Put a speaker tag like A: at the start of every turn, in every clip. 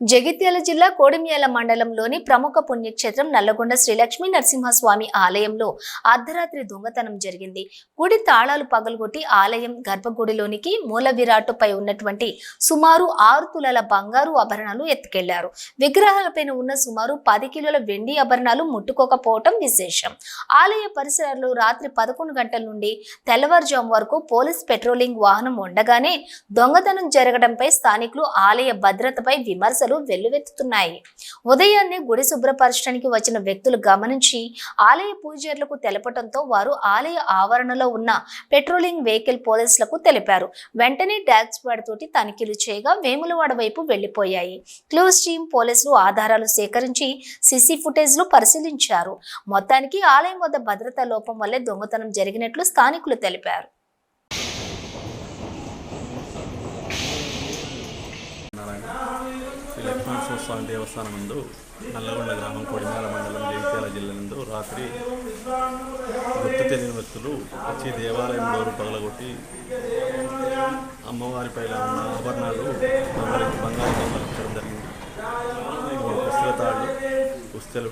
A: జగిత్యాల జిల్లా కోడిమ్యాల మండలంలోని ప్రముఖ పుణ్యక్షేత్రం నల్లగొండ శ్రీ లక్ష్మీ నరసింహస్వామి ఆలయంలో అర్ధరాత్రి దొంగతనం జరిగింది. గుడి తాళాలు పగలగొట్టి ఆలయం గర్భగుడిలోనికి మూల విరాటుపై ఉన్నటువంటి సుమారు ఆరు తులాల బంగారు ఆభరణాలు ఎత్తుకెళ్ళారు. విగ్రహాలపైన ఉన్న సుమారు పది కిలోల వెండి ఆభరణాలు ముట్టుకోకపోవటం విశేషం. ఆలయ పరిసరాల్లో రాత్రి పదకొండు గంటల నుండి తెల్లవారుజాము వరకు పోలీస్ పెట్రోలింగ్ వాహనం ఉండగానే దొంగతనం జరగడంపై స్థానికులు ఆలయ భద్రతపై విమర్శలు వెల్లువెత్తుతున్నాయి. ఉదయాన్నే గుడి శుభ్రపరచడానికి వచ్చిన వ్యక్తులు గమనించి ఆలయ పూజారులకు తెలపడంతో వారు ఆలయ ఆవరణలో ఉన్న పెట్రోలింగ్ వెహికల్ పోలీసులకు తెలిపారు. వెంటనే డాగ్ తోటి తనిఖీలు చేయగా వేములవాడ వైపు వెళ్ళిపోయాయి క్లూస్ టీమ్ పోలీసులు ఆధారాలు సేకరించి సిసి ఫుటేజ్లు పరిశీలించారు. మొత్తానికి ఆలయం వద్ద భద్రతా లోపం వల్లే దొంగతనం జరిగినట్లు స్థానికులు తెలిపారు.
B: నారాయణ శ్రీ స్వామి దేవస్థానం నందు నల్లగొండ గ్రామం కొడిమేర మండలం జగిత్యాల జిల్లా నందు రాత్రి గుర్తు తెలియని వ్యక్తులు వచ్చి దేవాలయం డోరు పగలగొట్టి అమ్మవారి పైన ఉన్న ఆభరణాలు బంగారు బంగారు దొంగలించడం జరిగింది. పుస్తక తాళ్ళు పుస్తలు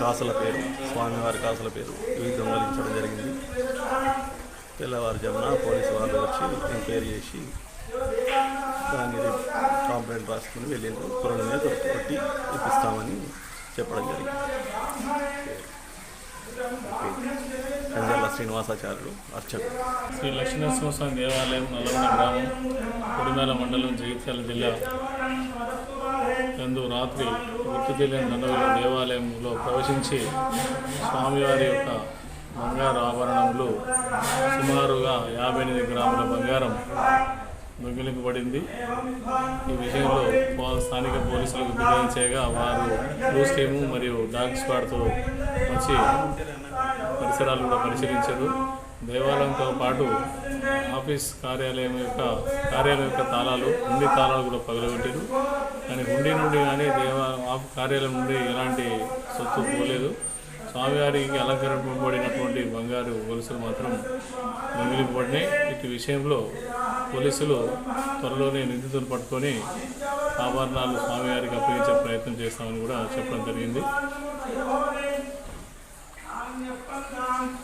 B: కాసుల పేరు స్వామివారి కాసుల పేరు ఇవి దొంగలించడం జరిగింది. తెల్లవారుజామున పోలీసు వాళ్ళు వచ్చి ఎంక్వైరీ చేసి కంప్లైంట్ రాసుకుని వెళ్ళిండ్రు. త్వరలోనే దొరకబట్టి ఇప్పిస్తామని చెప్పడం జరిగింది. కంజర్ల శ్రీనివాసాచార్యులు అర్చకుడు
C: శ్రీ లక్ష్మీనరసింహస్వామి దేవాలయం నల్లగొండ గ్రామం కొడిమేల మండలం జగిత్యాల జిల్లా. నందు రాత్రి గుర్తు తెలియని దండవుల దేవాలయంలో ప్రవేశించి స్వామివారి యొక్క బంగారు ఆభరణములు సుమారుగా యాభై ఎనిమిది గ్రాముల బంగారం దొంగిలింపబడింది ఈ విషయంలో స్థానిక పోలీసులకు ఫిర్యాదు చేయగా వారు క్లూస్ టీము మరియు డాగ్ స్క్వాడ్తో వచ్చి పరిసరాలు కూడా పరిశీలించారు. దేవాలయంతో పాటు ఆఫీస్ కార్యాలయం యొక్క కార్యాలయం యొక్క తాళాలు హుండీ తాళాలు కూడా పగలగొట్టారు. కానీ హుండీ నుండి కానీ దేవా కార్యాలయం నుండి ఎలాంటి సొత్తు పోలేదు. స్వామివారికి అలంకరింపబడినటువంటి బంగారు గొలుసులు మాత్రం మంగిలింపబడినాయి ఇటు విషయంలో పోలీసులు త్వరలోనే నిందితులు పట్టుకొని ఆభరణాలు స్వామివారికి అప్పగించే ప్రయత్నం చేస్తామని కూడా చెప్పడం జరిగింది.